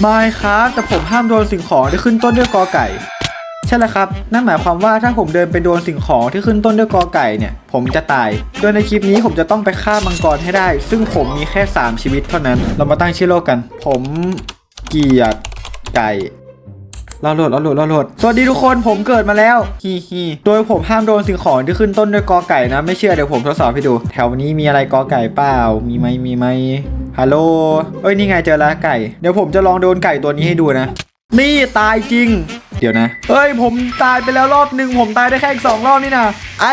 ไม่ครับแต่ผมห้ามโดนสิ่งของที่ขึ้นต้นด้วยกอไก่ ใช่แล้วครับ นั่นหมายความว่าถ้าผมเดินไปโดนสิ่งของที่ขึ้นต้นด้วยกอไก่เนี่ย ผมจะตาย โดยในคลิปนี้ผมจะต้องไปฆ่ามังกรให้ได้ ซึ่งผมมีแค่ 3 ชีวิตเท่านั้น เรามาตั้งชื่อโลกกัน ผมเกียดไก่เราโหลดเราโหลดเราโหลด สวัสดีทุกคนผมเกิดมาแล้วฮีฮีโดยผมห้ามโดนสิ่งของที่ขึ้นต้นด้วยกอไก่นะ ไม่เชื่อเดี๋ยวผมทดสอบให้ดู แถวนี้มีอะไรกอไก่เปล่า มีไหมมีไหม ฮัลโหล เอ้ยนี่ไงเจอแล้วไก่ เดี๋ยวผมจะลองโดนไก่ตัวนี้ให้ดูนะ นี่ตายจริง เดี๋ยวนะเฮ้ยผมตายไปแล้วรอบหนึ่งผมตายได้แค่อีกสองรอบนี่นะไอ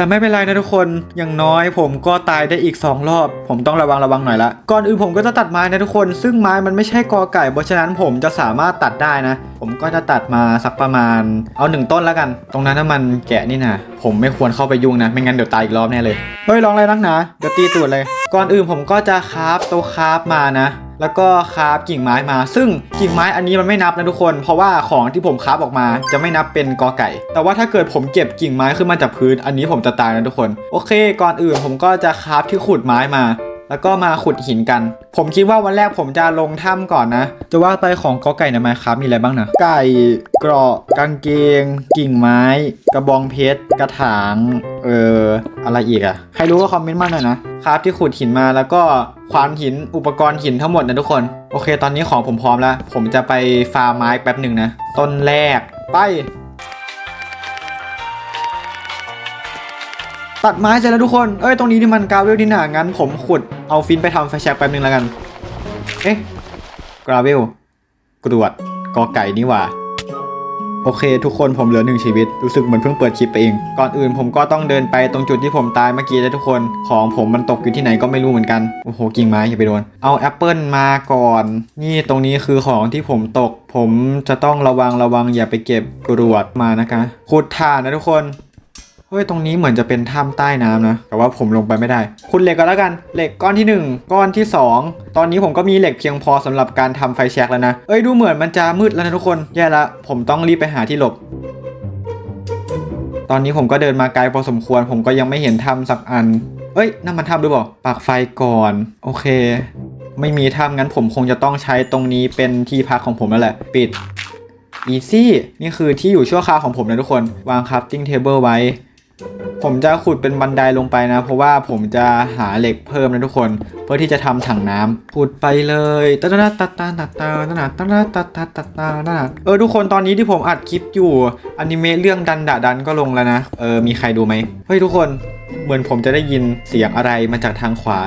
แต่ไม่เป็นไรนะทุกคน อย่างน้อยผมก็ตายได้อีก 2 รอบ ผมต้องระวังระวังหน่อยละ ก่อนอื่นผมก็จะตัดไม้นะทุกคน ซึ่งไม้มันไม่ใช่กอไก่ เพราะฉะนั้นผมจะสามารถตัดได้นะ ผมก็จะตัดมาสักประมาณ เอาหนึ่งต้นแล้วกัน ตรงนั้นน้ำมันแกะนี่นะ ผมไม่ควรเข้าไปยุ่งนะ ไม่งั้นเดี๋ยวตายอีกรอบแน่เลย เฮ้ยลองอะไรนักหนาเดี๋ยวตีตูดเลย ก่อนอื่นผมก็จะคราฟโตะคราฟมานะ แล้วก็คราฟกิ่งไม้มา ซึ่งกิ่งไม้อันนี้มันไม่นับนะทุกคน เพราะว่าของที่ผมคราฟออกมาจะไม่นับเป็นกอไก่ แต่ว่าถ้าเกิดผมเก็บกิ่งไม้ขึ้นมาจากพื้น อันนี้ผมจะตายนะทุกคน โอเค ก่อนอื่นผมก็จะคราฟที่ขุดไม้มา แล้วก็มาขุดหินกัน ผมคิดว่าวันแรกผมจะลงถ้ำก่อนนะ จะว่าไปของกอไก่ในไมครับมีอะไรบ้างนะ ไก่เกราะกางเกง กิ่งไม้ กระบองเพชร กระถาง เอ่อ อะไรอีกอะใครรู้ก็คอมเมนต์มาหน่อยนะครับที่ขุดหินมาแล้วก็ควานหินอุปกรณ์หินทั้งหมดนะทุกคน โอเค ตอนนี้ของผมพร้อมแล้ว ผมจะไปฟาร์มไม้แป๊บหนึ่งนะ ต้นแรกไป ตัดไม้เสร็จแล้วทุกคน เอ้ย ตรงนี้นี่มันกราเวลนี่หนางั้นผมขุดเอาฟินไปทำไฟแช็กแป๊บนึงแล้วกัน เอ๊ะกราเวลกรวดกอไก่นี่หว่า โอเค ทุกคนผมเหลือหนึ่งชีวิต รู้สึกเหมือนเพิ่งเปิดคลิปไปเอง ก่อนอื่นผมก็ต้องเดินไปตรงจุดที่ผมตายเมื่อกี้เลยทุกคน ของผมมันตกอยู่ที่ไหนก็ไม่รู้เหมือนกัน โอ้โห กิ่งไม้อย่าไปโดน เอาแอปเปิลมาก่อน นี่ตรงนี้คือของที่ผมตก ผมจะต้องระวังระวังอย่าไปเก็บกรวดมานะคะขุดถ่านนะทุกคน เฮ้ย ตรงนี้เหมือนจะเป็นถ้ำใต้น้ำนะ แต่ว่าผมลงไปไม่ได้ คุณเหล็กก็แล้วกัน เหล็กก้อนที่ 1 ก้อนที่ 2 ตอนนี้ผมก็มีเหล็กเพียงพอสำหรับการทำไฟแช็กแล้วนะ เอ้ย ดูเหมือนมันจะมืดแล้วนะทุกคน แย่ละ ผมต้องรีบไปหาที่หลบ ตอนนี้ผมก็เดินมาไกลพอสมควร ผมก็ยังไม่เห็นถ้ำสักอัน เอ้ย นั่นมันถ้ำหรือเปล่าปักไฟก่อน โอเค ไม่มีถ้ำงั้นผมคงจะต้องใช้ตรงนี้เป็นที่พักของผมแล้วแหละ ปิด อีซี่ นี่คือที่อยู่ชั่วคราวของผมนะทุกคน วางครับติ้งเทเบิลไว้ ผมจะขุดเป็นบันไดลงไปนะ เพราะว่าผมจะหาเหล็กเพิ่มนะทุกคน เพื่อที่จะทำถังน้ำขุดไปเลยตาตาตาตาตาตาตาตาตาตาตาตาตาตาเออทุกคนตอนนี้ที่ผมอัดคลิปอยู่อนิเมะเรื่องดันดะดันก็ลงแล้วนะ เออมีใครดูไหมเฮ้ยทุกคนเหมือนผมจะได้ยินเสียงอะไรมาจากทางขวา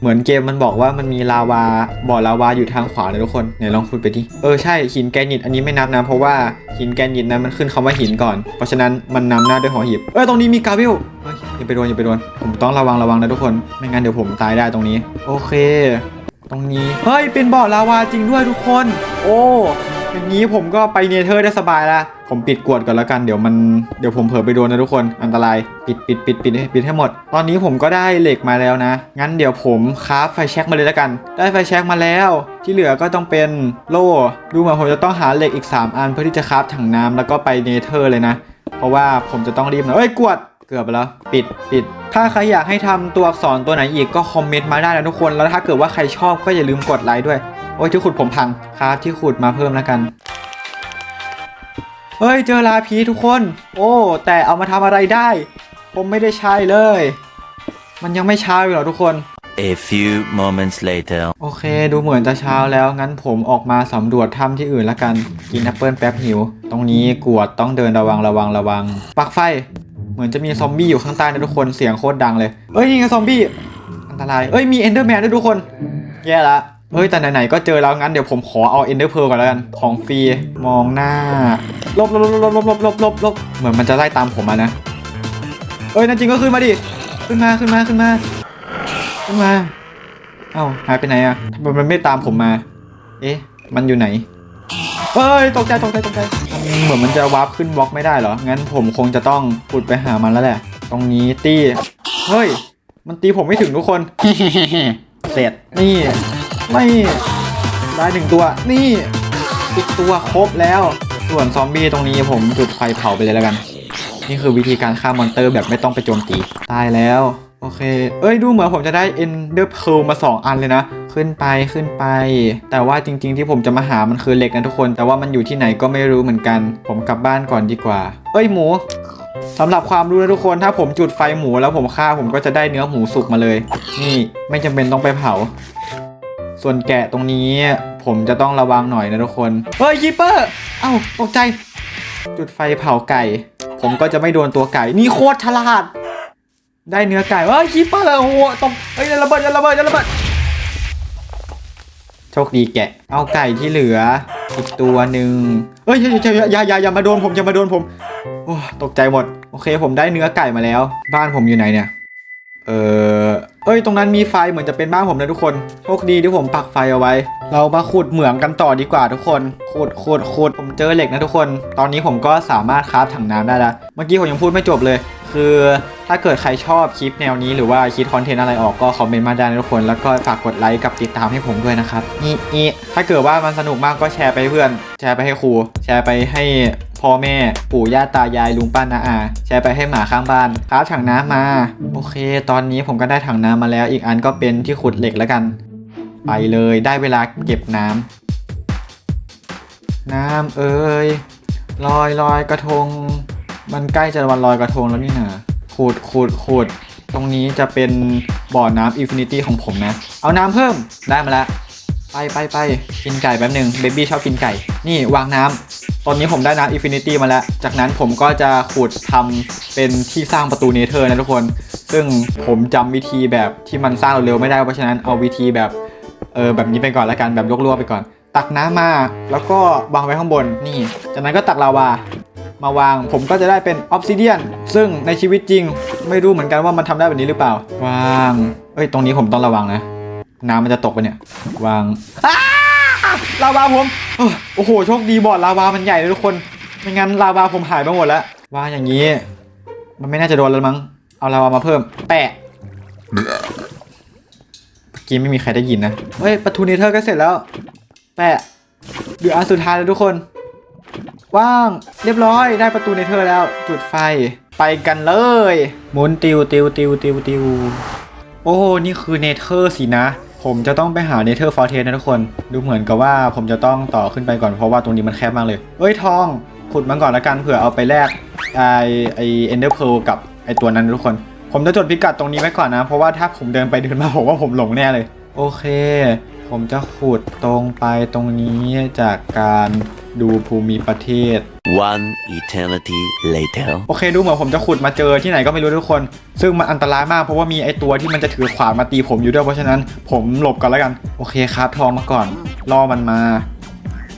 เหมือนเกมมันบอกว่ามันมีลาวาบ่อลาวาอยู่ทางขวานะทุกคนไหนลองพูดไปดิเออใช่หินแกรนิตอันนี้ไม่นับนะ เพราะว่าหินแกรนิตนั้นมันขึ้นคำว่าหินก่อน เพราะฉะนั้นมันนำหน้าด้วยหอหีบเออตรงนี้มีกาวิลเฮ้ยอย่าไปโดนอย่าไปโดนผมต้องระวังระวังนะทุกคนไม่งั้นเดี๋ยวผมตายได้ตรงนี้ โอเค ตรงนี้เฮ้ยเป็นบ่อลาวาจริงด้วยทุกคน โอ้ อย่างนี้ผมก็ไปเนเธอร์ได้สบายละผมปิดกวดก่อนแล้วกันเดี๋ยวมันเดี๋ยวผมเผลอไปโดนนะทุกคนอันตรายปิดปิดปิดปิดปิดให้หมด ตอนนี้ผมก็ได้เหล็กมาแล้วนะ งั้นเดี๋ยวผมคราฟไฟแช็กมาเลยแล้วกัน ได้ไฟแช็กมาแล้ว ที่เหลือก็ต้องเป็นโล่ดูเหมือนผมจะต้องหาเหล็กอีก 3 อันเพื่อที่จะคราฟถังน้ำแล้วก็ไปเนเธอร์เลยนะ เพราะว่าผมจะต้องรีบนะเอ้ยกวดเกือบไปแล้วปิดปิดถ้าใครอยากให้ทำตัวอักษรตัวไหนอีกก็คอมเมนต์มาได้นะทุกคน แล้วถ้าเกิดว่าใครชอบก็อย่าลืมกดไลค์ด้วย โอ้ยที่ขุดผมพังครับที่ขุดมาเพิ่มแล้วกันเฮ้ยเจอลาพีทุกคน โอ้ แต่เอามาทำอะไรได้ ผมไม่ได้ใช้เลย มันยังไม่เช้าอยู่หรอทุกคน A few moments later. โอเค ดูเหมือนจะเช้าแล้ว งั้นผมออกมาสำรวจถ้ำที่อื่นละกัน กินแอปเปิลแป๊บหิว ตรงนี้กวดต้องเดินระวังระวังระวังปลักไฟ เหมือนจะมีซอมบี้อยู่ข้างใต้นะทุกคน เสียงโคตรดังเลย เอ้ยนี่ไงซอมบี้ อันตราย เอ้ยมีเอนเดอร์แมนด้วยทุกคน แย่ละ เฮ้ยแต่ไหนๆก็เจอแล้วงั้นเดี๋ยวผมขอเอาเอนเดอร์เพลก่อนแล้วกันของฟรีมองหน้าลบลบลบลบลบลบลบลบลบเหมือนมันจะไล่ตามผมมานะเอ้ยนั่นจริงก็ขึ้นมาดิขึ้นมาขึ้นมาขึ้นมาขึ้นมาเอ้าหายไปไหนอะทำไมมันไม่ตามผมมา เอ๊ะมันอยู่ไหนเฮ้ยตกใจตกใจตกใจเหมือนมันจะวาร์ปขึ้นบล็อกไม่ได้เหรองั้นผมคงจะต้องปุดไปหามันแล้วแหละ ตรงนี้ตีเฮ้ย มันตีผมไม่ถึงทุกคนเสร็จนี่ ไม่ได้หนึ่งตัว นี่อีกตัวครบแล้ว ส่วนซอมบี้ตรงนี้ผมจุดไฟเผาไปเลยแล้วกัน นี่คือวิธีการฆ่ามอนเตอร์แบบไม่ต้องไปโจมตี ตายแล้ว โอเค เอ้ยดูเหมือนผมจะได้ Ender Pearl มา 2 อันเลยนะ ขึ้นไปขึ้นไป แต่ว่าจริง ๆ ที่ผมจะมาหามันคือเหล็กนะทุกคน แต่ว่ามันอยู่ที่ไหนก็ไม่รู้เหมือนกัน ผมกลับบ้านก่อนดีกว่า เอ้ยหมูสำหรับความรู้นะทุกคนถ้าผมจุดไฟหมูแล้วผมฆ่าผมก็จะได้เนื้อหมูสุกมาเลย นี่ไม่จำเป็นต้องไปเผา ส่วนแกะตรงนี้ผมจะต้องระวังหน่อยนะทุกคน เฮ้ยคีเปอร์ เอ้าตกใจ จุดไฟเผาไก่ ผมก็จะไม่โดนตัวไก่ นี่โคตรฉลาด ได้เนื้อไก่เฮ้ยคีเปอร์โอ้โหตกเฮ้ยอย่าระเบิดอย่าระเบิดอย่าระเบิดโชคดีแกะ เอาไก่ที่เหลืออีกตัวหนึ่งเฮ้ยอย่าอย่าอย่าอย่าอย่ามาโดนผมอย่ามาโดนผมโอ้ตกใจหมด โอเค ผมได้เนื้อไก่มาแล้ว บ้านผมอยู่ไหนเนี่ย เออเอ้ย ตรงนั้นมีไฟเหมือนจะเป็นบ้านผมนะทุกคน โชคดีที่ผมปักไฟเอาไว้ เรามาขุดเหมืองกันต่อดีกว่าทุกคน ขุด ขุด ขุด ผมเจอเหล็กนะทุกคน ตอนนี้ผมก็สามารถคราฟถังน้ำได้แล้ว เมื่อกี้ผมยังพูดไม่จบเลย คือถ้าเกิดใครชอบคลิปแนวนี้หรือว่าคิดคอนเทนต์อะไรออกก็คอมเมนต์มาได้นะทุกคน แล้วก็ฝากกดไลค์กับติดตามให้ผมด้วยนะครับนี่ถ้าเกิดว่ามันสนุกมากก็แชร์ไปเพื่อน แชร์ไปให้ครู แชร์ไปให้ พ่อแม่ ปู่ย่าตายายลุงป้านาอาแชร์ไปให้หมาข้างบ้านคราถังน้ำมา โอเค ตอนนี้ผมก็ได้ถังน้ำมาแล้ว อีกอันก็เป็นที่ขุดเหล็กแล้วกัน ไปเลยได้เวลาเก็บน้ำน้ำเอ้ยลอยลอยกระทง มันใกล้จะวันลอยกระทงแล้วนี่นะขูดขูดขูดตรงนี้จะเป็นบ่อน้ำอินฟินิตี้ของผมนะ เอาน้ำเพิ่มได้มาแล้วไปไปไปกินไก่แป๊บหนึ่งเบบี้ชอบกินไก่ นี่วางน้ำ ตอนนี้ผมได้น้ำอินฟินิตี้มาแล้ว จากนั้นผมก็จะขุดทำเป็นที่สร้างประตูเนเธอร์นะทุกคน ซึ่งผมจำวิธีแบบที่มันสร้างเร็วๆไม่ได้ เพราะฉะนั้นเอาวิธีแบบเออแบบนี้ไปก่อนล้วกันแบบลวกๆไปก่อน ตักน้ำมา แล้วก็วางไว้ข้างบนนี่ จากนั้นก็ตักลาวามาวางผมก็จะได้เป็นออ s ซิเดียนซึ่งในชีวิตจริง ไม่รู้เหมือนกันว่ามันทำได้แบบนี้หรือเปล่าวางเอ้ยตรงนี้ผมต้องระวังนะ น้ำมันจะตกไปเนี่ย วางอ้าลาวาผม โอ้โหโชคดีบอร์ดลาวามันใหญ่เลยทุกคน ไม่งั้นลาวาผมหายไปหมดแล้วว่าอย่างนี้ มันไม่น่าจะโดนแล้วมั้ง เอาลาวามาเพิ่ม แปะเมื่อกี้ไม่มีใครได้ยินนะ เฮ้ยประตูเนเธอร์ก็เสร็จแล้ว แปะเดี๋ยวอันสุดท้ายแล้วทุกคน ว่าง เรียบร้อย ได้ประตูเนเธอร์แล้ว จุดไฟ ไปกันเลย หมุนติวติวติวติวติว โอ้ นี่คือเนเธอร์สินะ ผมจะต้องไปหาเนเธอร์ฟอร์เทสนะทุกคน ดูเหมือนกับว่าผมจะต้องต่อขึ้นไปก่อนเพราะว่าตรงนี้มันแคบมากเลย เอ้ยทอง ขุดมันก่อนละกันเผื่อเอาไปแลกไอไอเอนเดอร์เพลกับไอตัวนั้นทุกคน ผมจะจดพิกัดตรงนี้ไว้ก่อนนะ เพราะว่าถ้าผมเดินไปเดินมาผมว่าผมหลงแน่เลย โอเค ผมจะขุดตรงไปตรงนี้จากการดูภูมิประเทศ One eternity later. โอเคดูเหมือนผมจะขุดมาเจอที่ไหนก็ไม่รู้ทุกคน ซึ่งมันอันตรายมากเพราะว่ามีไอตัวที่มันจะถือขวานมาตีผมอยู่ด้วยเพราะฉะนั้นผมหลบก่อนแล้วกัน โอเคครับทองมาก่อนล่อมันมา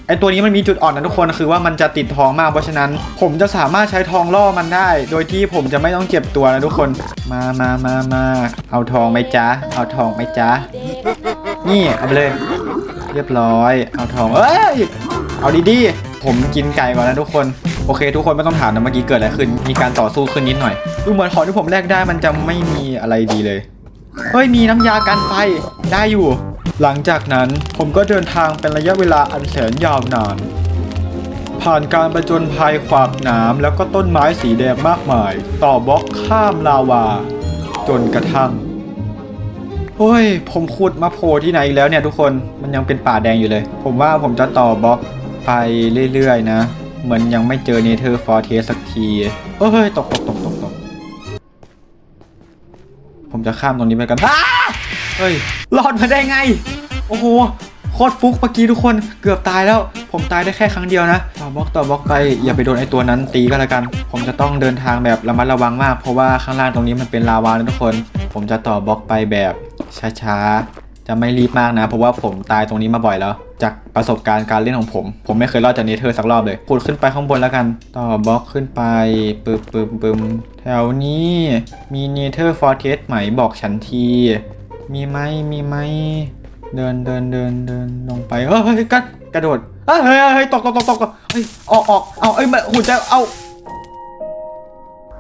ไอตัวนี้มันมีจุดอ่อนนะทุกคนคือว่ามันจะติดทองมากเพราะฉะนั้น ผมจะสามารถใช้ทองล่อมันได้ โดยที่ผมจะไม่ต้องเจ็บตัวนะทุกคนมามามามาเอาทองไหมจ๊ะเอาทองไหมจ๊ะ นี่เอาไปเลย เรียบร้อย เอาทอง เอ้ย เอาดีๆ ผมกินไก่ก่อนนะทุกคน โอเค ทุกคนไม่ต้องถามนะเมื่อกี้เกิดอะไรขึ้น มีการต่อสู้ขึ้นนิดหน่อย ดูเหมือนของที่ผมแลกได้มันจะไม่มีอะไรดีเลย เฮ้ย มีน้ำยากันไฟ ได้อยู่ หลังจากนั้นผมก็เดินทางเป็นระยะเวลาอันแสนยาวนาน ผ่านการประจนภัยขวากหนามแล้วก็ต้นไม้สีแดงมากมาย ต่อบล็อกข้ามลาวา จนกระทั่ง เฮ้ย ผมขุดมาโผล่ที่ไหนอีกแล้วเนี่ยทุกคนมันยังเป็นป่าแดงอยู่เลย ผมว่าผมจะต่อบล็อกไปเรื่อยๆนะ เหมือนยังไม่เจอเนเธอร์ฟอร์เทสสักทีเฮ้ยตกตกตกตกตกผมจะข้ามตรงนี้ไปกันอ้าเฮ้ยรอดมาได้ไง โอ้โหโคตรฟุกเมื่อกี้ทุกคนเกือบตายแล้ว ผมตายได้แค่ครั้งเดียวนะต่อบล็อกต่อบล็อกไปอย่าไปโดนไอตัวนั้นตีก็แล้วกัน ผมจะต้องเดินทางแบบระมัดระวังมาก เพราะว่าข้างล่างตรงนี้มันเป็นลาวานะทุกคน ผมจะต่อบล็อกไปแบบ ช้าๆ จะไม่รีบมากนะ เพราะว่าผมตายตรงนี้มาบ่อยแล้ว จากประสบการณ์การเล่นของผม ผมไม่เคยรอดจากเนเธอร์สักรอบเลยขุดขึ้นไปข้างบนแล้วกัน ต่อบล็อกขึ้นไปปึบปึบปึมแถวนี้มีเนเธอร์ฟอร์เทสไหมบอกฉันที มีไหมมีไหมเดินเดินเดินเดินลงไปเฮ้ยกระกระโดดเฮ้ยเฮ้ยตกตกตกตกเฮ้ยออกออกเอาเอ้ยมันหุ่นจะเอา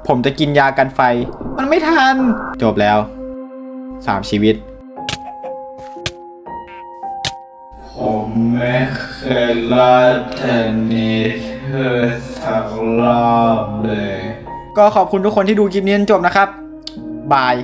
ผมจะกินยากันไฟ มันไม่ทัน จบแล้ว สามชีวิต ผมไม่เคยรอดเทนนิสเธอสักรอบเลย ก็ขอบคุณทุกคนที่ดูคลิปนี้จนจบนะครับ บาย